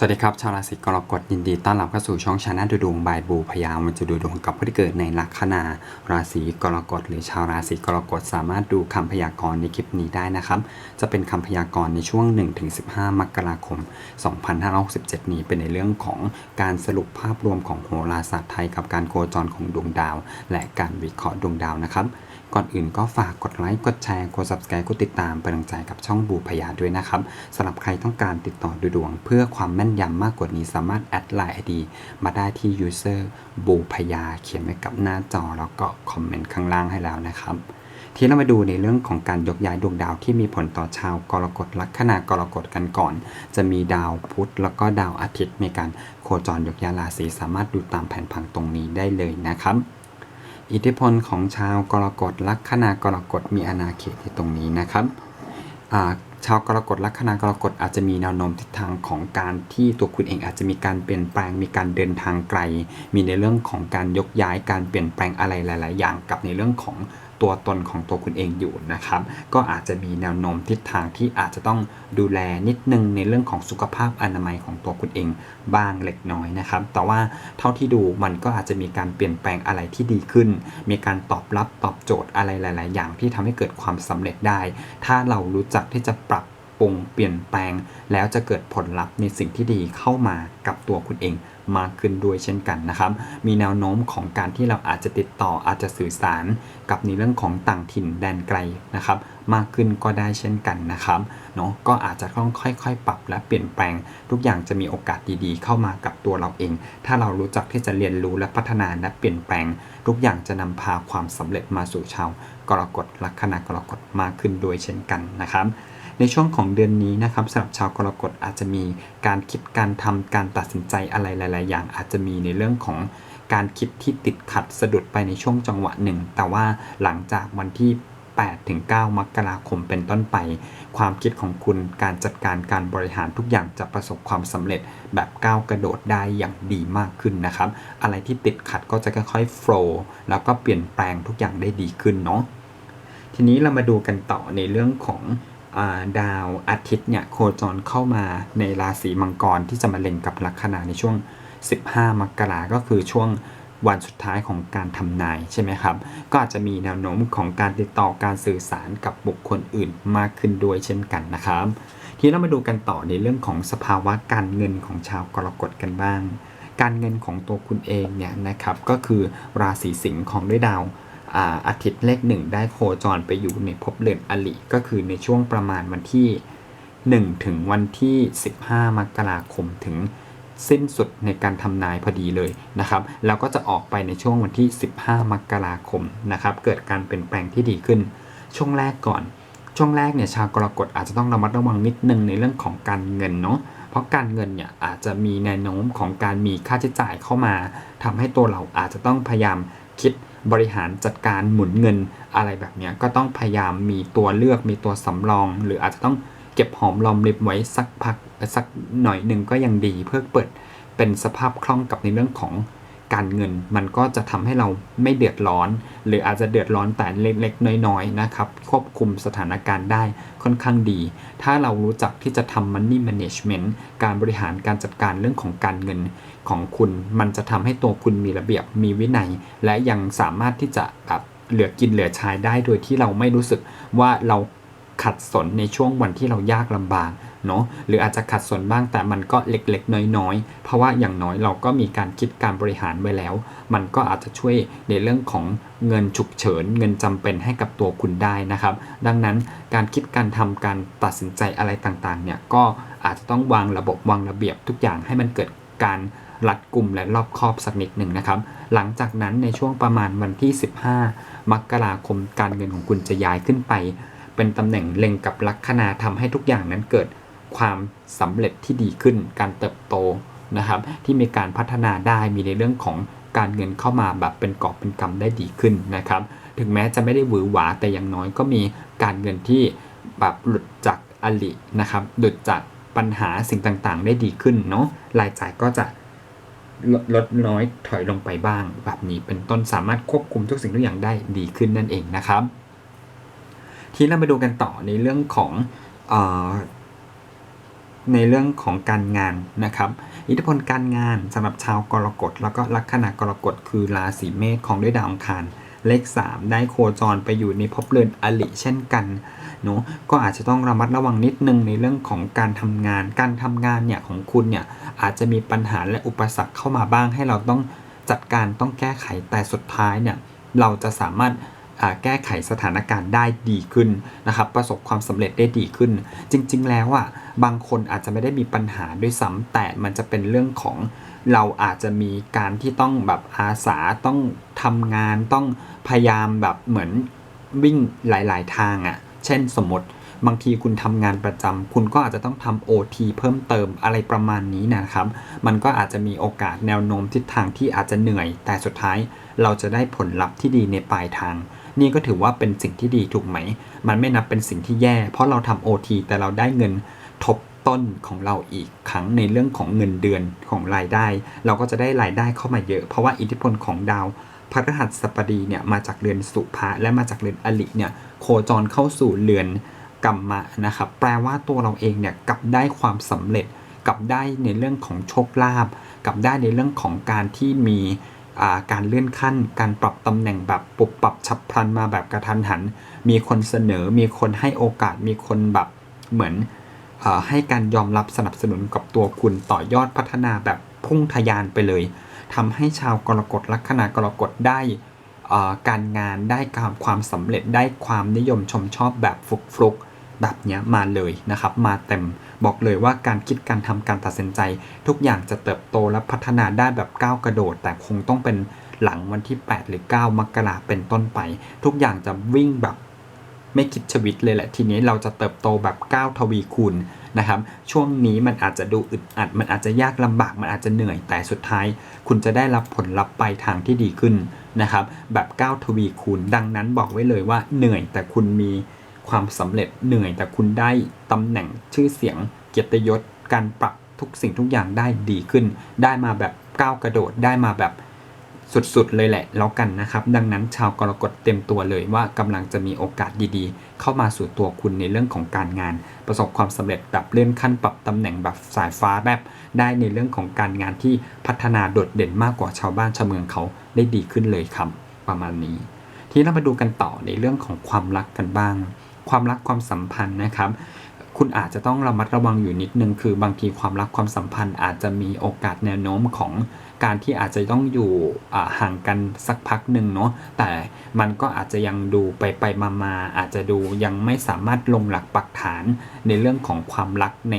สวัสดีครับ ชาวราศีกรกฎยินดีต้อนรับเข้าสู่ช่องชาแนลดูดวงบายบูพยามันจะดูดวงกับผู้ที่เกิดในลัคนาราศีกรกฎหรือชาวราศีกรกฎสามารถดูคำพยากรณ์ในคลิปนี้ได้นะครับ จะเป็นคำพยากรณ์ในช่วง 1-15 มกราคม 2567 นี้เป็นในเรื่องของการสรุปภาพรวมของโหราศาสตร์ไทยกับการโคจรของดวงดาว และการวิเคราะห์ดวงดาวนะครับ ก่อนอื่นก็ฝากกดไลค์กดแชร์กด subscribe กดติดตามเป็นกำลังใจกับช่องบูพยาด้วยนะครับสำหรับใครต้องการติดต่อดูดวงเพื่อความแม่นยำมากกว่านี้สามารถแอดไลน์ไอดีมาได้ที่ user บูพยาเขียนไว้กับหน้าจอ แล้วก็คอมเมนต์ข้างล่างให้แล้วนะครับ ที่เรามาดูในเรื่องของการยกย้ายดวงดาวที่มีผลต่อชาวกรกฎลัคนากรกฎกันก่อน จะมีดาวพุธแล้วก็ดาวอาทิตย์มีการโคจรยกย้ายราศีสามารถดูตามแผนผังตรงนี้ได้เลยนะครับอิทธิพลของชาวกรกฎลัคนากรกฎมีอาณาเขตที่ตรงนี้นะครับอ่า ชาวกรกฎลัคนากรกฎอาจจะมีแนวโน้มทิศทางของการที่ตัวคุณเองอาจจะมีการเปลี่ยนแปลง มีการเดินทางไกล มีในเรื่องของการยกย้ายการเปลี่ยนแปลงอะไรหลาย ๆ อย่างกับในเรื่องของ ตัวตนของตัวคุณเองอยู่นะครับ ก็อาจจะมีแนวโน้มทิศทางที่อาจจะต้องดูแลนิดนึงในเรื่องของสุขภาพอนามัยของตัวคุณเองบ้างเล็กน้อยนะครับ แต่ว่าเท่าที่ดูมันก็อาจจะมีการเปลี่ยนแปลงอะไรที่ดีขึ้น มีการตอบรับตอบโจทย์อะไรหลาย ๆ อย่างที่ทำให้เกิดความสำเร็จได้ ถ้าเรารู้จักที่จะปรับ ปรุงเปลี่ยนแปลง แล้วจะเกิดผลลัพธ์ในสิ่งที่ดีเข้ามากับตัวคุณเองมากขึ้นด้วยเช่นกันนะครับ มีแนวโน้มของการที่เราอาจจะติดต่ออาจจะสื่อสารกับในเรื่องของต่างถิ่นแดนไกลนะครับ มากขึ้นก็ได้เช่นกันนะครับเนาะก็อาจจะต้องค่อยๆ ปรับและเปลี่ยนแปลง ทุกอย่างจะมีโอกาสดีๆ เข้ามากับตัวเราเอง ถ้าเรารู้จักที่จะเรียนรู้และพัฒนาและเปลี่ยนแปลง ทุกอย่างจะนำพาความสำเร็จมาสู่ชาวกรกฎลัคนากรกฎมากขึ้นด้วยเช่นกันนะครับ ในช่วงของเดือนนี้นะครับสำหรับชาวกรกฎอาจจะมีการคิดการทำการตัดสินใจอะไรหลาย ๆ อย่าง อาจจะมีในเรื่องของการคิดที่ติดขัดสะดุดไปในช่วงจังหวะหนึ่ง แต่ว่าหลังจากวันที่8ถึง9มกราคมเป็นต้นไป ความคิดของคุณการจัดการการบริหารทุกอย่างจะประสบความสำเร็จแบบก้าวกระโดดได้อย่างดีมากขึ้นนะครับ อะไรที่ติดขัดก็จะค่อยๆโฟล์แล้วก็เปลี่ยนแปลงทุกอย่างได้ดีขึ้นเนาะทีนี้เรามาดูกันต่อในเรื่องของ ดาวอาทิตย์เนี่ยโคจรเข้ามาในราศีมังกรที่จะมาเล็งกับลัคนาในช่วง 15 มกราก็คือช่วงวันสุดท้ายของการทำนายใช่ไหมครับ ก็อาจจะมีแนวโน้มของการติดต่อการสื่อสารกับบุคคลอื่นมากขึ้นด้วยเช่นกันนะครับ ทีนี้เรามาดูกันต่อในเรื่องของสภาวะการเงินของชาวกรกฎกันบ้าง การเงินของตัวคุณเองเนี่ยนะครับก็คือราศีสิงห์ของด้วยดาว อาอาทิตย์เลขหนึ่งได้โคจรไปอยู่ในภพเรือนอลิก็คือในช่วงประมาณวันที่ 1 ถึงวันที่ 15 มกราคมถึงสิ้นสุดในการทำนายพอดีเลยนะครับ แล้วก็จะออกไปในช่วงวันที่ 15 มกราคมนะครับ เกิดการเปลี่ยนแปลงที่ดีขึ้น ช่วงแรกก่อน ช่วงแรกเนี่ยชาวกรกฎอาจจะต้องระมัดระวังนิดนึงในเรื่องของการเงินเนาะ เพราะการเงินเนี่ยอาจจะมีแนวโน้มของการมีค่าใช้จ่ายเข้ามาทำให้ตัวเราอาจจะต้องพยายามคิด บริหารจัดการหมุนเงินอะไรแบบนี้ก็ต้องพยายามมีตัวเลือกมีตัวสำรอง หรืออาจจะต้องเก็บหอมรอมริบไว้สักพักสักหน่อยหนึ่งก็ยังดีเพื่อเปิดเป็นสภาพคล่องกับในเรื่องของการเงิน มันก็จะทำให้เราไม่เดือดร้อน หรืออาจจะเดือดร้อนแต่เล็กๆ น้อยๆนะครับควบคุมสถานการณ์ได้ค่อนข้างดี ถ้าเรารู้จักที่จะทำ money management การบริหารการจัดการเรื่องของการเงิน ของคุณ มันจะทำให้ตัวคุณมีระเบียบมีวินัย และยังสามารถที่จะแบบเหลือกินเหลือใช้ได้โดยที่เราไม่รู้สึกว่าเราขัดสนในช่วงวันที่เรายากลำบากเนาะหรืออาจจะขัดสนบ้างแต่มันก็เล็กๆ น้อยๆ เพราะว่าอย่างน้อยเราก็มีการคิดการบริหารไว้แล้ว มันก็อาจจะช่วยในเรื่องของเงินฉุกเฉิน เงินจำเป็นให้กับตัวคุณได้นะครับ ดังนั้นการคิดการทำการตัดสินใจอะไรต่างๆเนี่ยก็อาจจะต้องวางระบบวางระเบียบทุกอย่างให้มันเกิด การรัดกลุ่มและรอบคอบสักนิดหนึ่งนะครับ หลังจากนั้นในช่วงประมาณวันที่ 15 มกราคมการเงินของคุณจะย้ายขึ้นไป เป็นตำแหน่งเล็งกับลัคนาทำให้ทุกอย่างนั้นเกิดความสำเร็จที่ดีขึ้น การเติบโตนะครับ ที่มีการพัฒนาได้มีในเรื่องของการเงินเข้ามาแบบเป็นกอบเป็นกำได้ดีขึ้นนะครับ ถึงแม้จะไม่ได้หวือหวาแต่อย่างน้อยก็มีการเงินที่แบบหลุดจากอลินะครับหลุดจาก ปัญหาสิ่งต่างๆ ได้ดีขึ้นเนาะรายจ่ายก็จะลดลดน้อยถอยลงไปบ้าง แบบนี้เป็นต้นสามารถควบคุมทุกสิ่งทุกอย่างได้ดีขึ้นนั่นเองนะครับ ทีนี้เรามาดูกันต่อในเรื่องของออในเรื่องของการงานนะครับ อิทธิพลการงานสำหรับชาวกรกฎแล้วก็ลัคนากรกฎคือราศีเมษของด้วยดาวอังคาร เลข 3 ได้โคจรไปอยู่ในภพเรือนอลิเช่นกันเนาะก็อาจจะต้องระมัดระวังนิดนึงในเรื่องของการทำงาน การทำงานเนี่ยของคุณเนี่ยอาจจะมีปัญหาและอุปสรรคเข้ามาบ้าง ให้เราต้องจัดการต้องแก้ไขแต่สุดท้ายเนี่ยเราจะสามารถแก้ไขสถานการณ์ได้ดีขึ้นนะครับ ประสบความสำเร็จได้ดีขึ้น จริง ๆ แล้วอะบางคนอาจจะไม่ได้มีปัญหาด้วยซ้ำแต่มันจะเป็นเรื่องของ เราอาจจะมีการที่ต้องแบบอาสาต้องทำงานต้องพยายามแบบเหมือนวิ่งหลาย ๆ ทางอะ เช่นสมมติบางทีคุณทำงานประจำคุณก็อาจจะต้องทำ OT เพิ่มเติมอะไรประมาณนี้นะครับ มันก็อาจจะมีโอกาสแนวโน้มทิศทางที่อาจจะเหนื่อย แต่สุดท้ายเราจะได้ผลลัพธ์ที่ดีในปลายทาง นี่ก็ถือว่าเป็นสิ่งที่ดีถูกไหม มันไม่นับเป็นสิ่งที่แย่ เพราะเราทำ OT แต่เราได้เงินทบ ต้นของเราอีกครั้งในเรื่องของเงินเดือนของรายได้ เราก็จะได้รายได้เข้ามาเยอะ เพราะว่าอิทธิพลของดาวพฤหัสบดีเนี่ยมาจากเรือนสุภะและมาจากเรือนอลิเนี่ยโคจรเข้าสู่เรือนกรรมะนะครับแปลว่าตัวเราเองเนี่ยกลับได้ความสำเร็จกลับได้ในเรื่องของโชคลาภกลับได้ในเรื่องของการที่มีการเลื่อนขั้น การปรับตำแหน่งแบบปุบปรับฉับพลันมาแบบกระทันหัน มีคนเสนอ มีคนให้โอกาส มีคนแบบเหมือน ให้การยอมรับสนับสนุนกับตัวคุณต่อยอดพัฒนาแบบพุ่งทะยานไปเลยทำให้ชาวกรกฎลัคนากรกฎได้การงานได้การความสำเร็จได้ความนิยมชมชอบแบบฟุกฟุกแบบนี้มาเลยนะครับ มาเต็มบอกเลยว่าการคิดการทำการตัดสินใจ ทุกอย่างจะเติบโตและพัฒนาได้แบบก้าวกระโดด แต่คงต้องเป็นหลังวันที่ 8 หรือ 9 มกราเป็นต้นไป ทุกอย่างจะวิ่งแบบ ไม่คิดชีวิตเลยแหละ ทีนี้เราจะเติบโตแบบก้าวทวีคูณนะครับ ช่วงนี้มันอาจจะดูอึดอัด มันอาจจะยากลำบาก มันอาจจะเหนื่อย แต่สุดท้าย คุณจะได้รับผลลัพธ์ปลายทางที่ดีขึ้นนะครับ แบบก้าวทวีคูณ ดังนั้นบอกไว้เลยว่าเหนื่อยแต่คุณมีความสำเร็จเหนื่อยแต่คุณได้ตำแหน่งชื่อเสียงเกียรติยศการปรับทุกสิ่งทุกอย่างได้ดีขึ้น ได้มาแบบก้าวกระโดดได้มาแบบ สุดๆ เลยแหละแล้วกันนะครับ ดังนั้นชาวกรกฎเต็มตัวเลยว่ากำลังจะมีโอกาสดีๆ เข้ามาสู่ตัวคุณในเรื่องของการงาน ประสบความสำเร็จแบบเลื่อนขั้นปรับตำแหน่งแบบสายฟ้าแบบได้ในเรื่องของการงานที่พัฒนาโดดเด่นมากกว่าชาวบ้านชาวเมืองเขาได้ดีขึ้นเลยครับประมาณนี้ ทีเรามาดูกันต่อในเรื่องของความรักกันบ้าง ความรักความสัมพันธ์นะครับ คุณอาจจะต้องระมัดระวังอยู่นิดนึง คือบางทีความรักความสัมพันธ์ อาจจะมีโอกาสแนวโน้มของการที่อาจจะต้องอยู่ห่างกันสักพักหนึ่งเนาะแต่มันก็อาจจะยังดูไปไปมามาอาจจะดูยังไม่สามารถลงหลักปักฐานในเรื่องของความรักใน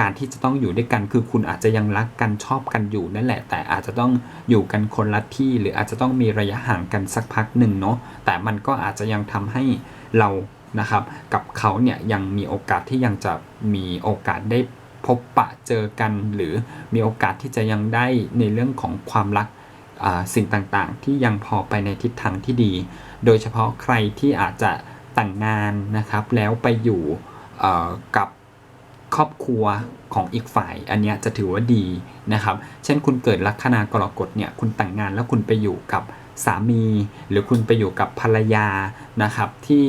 การที่จะต้องอยู่ด้วยกันคือคุณอาจจะยังรักกันชอบกันอยู่นั่นแหละ แต่อาจจะต้องอยู่กันคนละที่ หรืออาจจะต้องมีระยะห่างกันสักพักหนึ่งเนาะแต่มันก็อาจจะยังทำให้เรา นะครับกับเขาเนี่ยยังมีโอกาสที่ยังจะมีโอกาสได้พบปะเจอกันหรือมีโอกาสที่จะยังได้ในเรื่องของความรักสิ่งต่างๆ ที่ยังพอไปในทิศทางที่ดี โดยเฉพาะใครที่อาจจะแต่งงานนะครับแล้วไปอยู่กับครอบครัวของอีกฝ่าย อันนี้จะถือว่าดีนะครับ เช่นคุณเกิดลัคนากรกฎเนี่ยคุณแต่งงานแล้วคุณไปอยู่กับสามี หรือคุณไปอยู่กับภรรยานะครับที่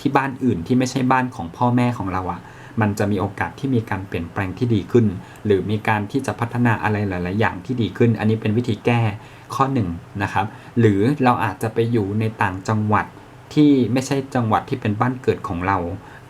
ที่บ้านอื่นที่ไม่ใช่บ้านของพ่อแม่ของเราอะ่ะมันจะมีโอกาสที่มีการเปลี่ยนแปลงที่ดีขึ้น หรือมีการที่จะพัฒนาอะไรหลาย ๆ อย่างที่ดีขึ้น อันนี้เป็นวิธีแก้ข้อ1นนะครับ หรือเราอาจจะไปอยู่ในต่างจังหวัดที่ไม่ใช่จังหวัดที่เป็นบ้านเกิดของเรา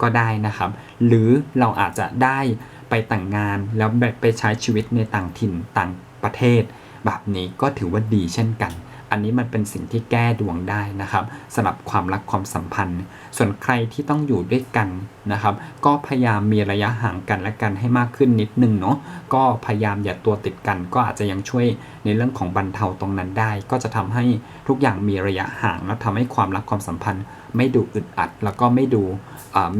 ก็ได้นะครับ หรือเราอาจจะได้ไปแต่งงานแล้วไปใช้ชีวิตในต่างถิ่นต่างประเทศ แบบนี้ก็ถือว่าดีเช่นกัน อันนี้มันเป็นสิ่งที่แก้ดวงได้นะครับสำหรับความรักความสัมพันธ์ ส่วนใครที่ต้องอยู่ด้วยกันนะครับ ก็พยายามมีระยะห่างกันและกันให้มากขึ้นนิดนึงเนาะก็พยายามอย่าตัวติดกัน ก็อาจจะยังช่วยในเรื่องของบรรเทาตรงนั้นได้ ก็จะทำให้ทุกอย่างมีระยะห่างแล้วทำให้ความรักความสัมพันธ์ ไม่ดูอึดอัด แล้วก็ไม่ดู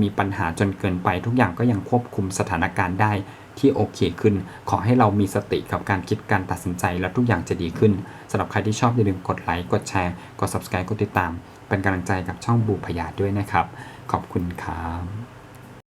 มีปัญหาจนเกินไป ทุกอย่างก็ยังควบคุมสถานการณ์ได้ ที่โอเคขึ้น ขอให้เรามีสติกับการคิดการตัดสินใจแล้วทุกอย่างจะดีขึ้นสำหรับใครที่ชอบอย่าลืมกดไลค์กดแชร์กด subscribe กดติดตาม เป็นกำลังใจกับช่องบูพยาด้วยนะครับ ขอบคุณครับ